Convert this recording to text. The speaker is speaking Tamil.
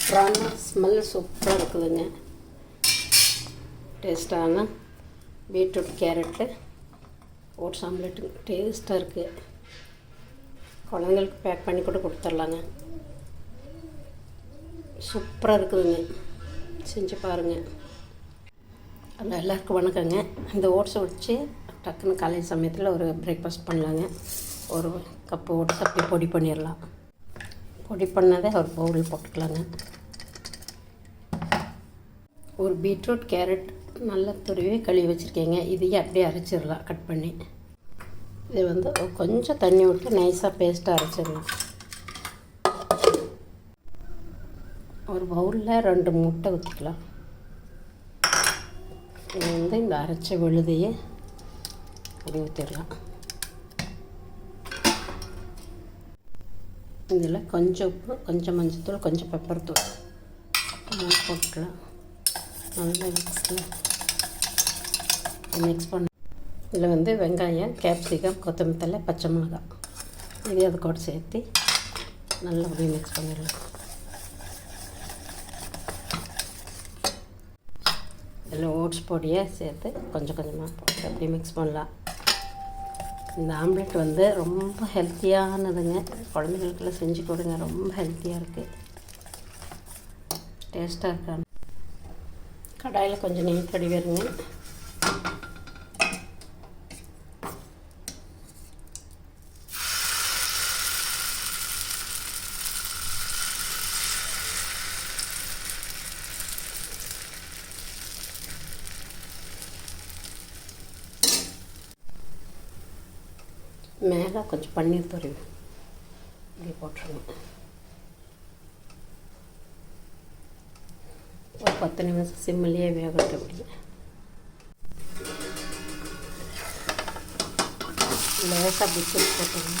சூப்பரான ஸ்மெல் சூப்பராக இருக்குதுங்க. டேஸ்டான பீட்ரூட் கேரட்டு ஓட்ஸ் ஆம்லெட்டு டேஸ்ட்டாக இருக்குது குழந்தைங்களுக்கு பேக் பண்ணி கூட கொடுத்துர்லாங்க. சூப்பராக இருக்குதுங்க. செஞ்சு பாருங்கள் அதில் எல்லாருக்கும் வணக்கங்க. இந்த ஓட்ஸை வச்சு டக்குன்னு காலை சமயத்தில் ஒரு பிரேக்ஃபாஸ்ட் பண்ணலாங்க. ஒரு கப்பு ஓட்ஸ் அப்படி பொடி பண்ணிடலாம் பொடி பண்ணதை ஒரு பவுலில் போட்டுக்கலாங்க. ஒரு பீட்ரூட் கேரட் நல்லா துருவி கழுவி வச்சுருக்கேங்க. இதையே அப்படியே அரைச்சிடலாம் கட் பண்ணி. இது வந்து கொஞ்சம் தண்ணி விட்டு நைஸாக பேஸ்ட்டாக அரைச்சிடலாம் ஒரு பவுலில் ரெண்டு முட்டை ஊற்றிக்கலாம் இது வந்து இந்த அரைச்ச விழுதையே அப்படி ஊற்றிடலாம் இதில் கொஞ்சம் உப்பு கொஞ்சம் மஞ்சத்தூள் கொஞ்சம் பெப்பர் தூள். போட்டுக்கலாம். நல்லா மிக்ஸில் மிக்ஸ் பண்ண. இதில் வந்து வெங்காயம் கேப்சிகம் கொத்தமல்லி பச்சை மிளகாய். இது அது கூட சேர்த்து நல்லா அப்படியே மிக்ஸ் பண்ணிடலாம். இதில் ஓட்ஸ் பொடியை சேர்த்து கொஞ்சம் கொஞ்சமாக போட்டு அப்படியே மிக்ஸ் பண்ணலாம். இந்த ஆம்லெட் வந்து ரொம்ப ஹெல்த்தியானதுங்க. குழந்தைகளுக்குலாம் செஞ்சு கொடுங்க ரொம்ப ஹெல்த்தியாக இருக்குது டேஸ்ட்டாக இருக்காங்க கடாயில் கொஞ்சம் நெய் கடி மேலே கொஞ்சம் பன்னீர் துருவி இப்படி போட்டுருங்க. ஒரு பத்து நிமிஷம் சிம்மிலேயே வேகட்டும் அப்படியே. லேசாக அப்படி போட்டுருங்க.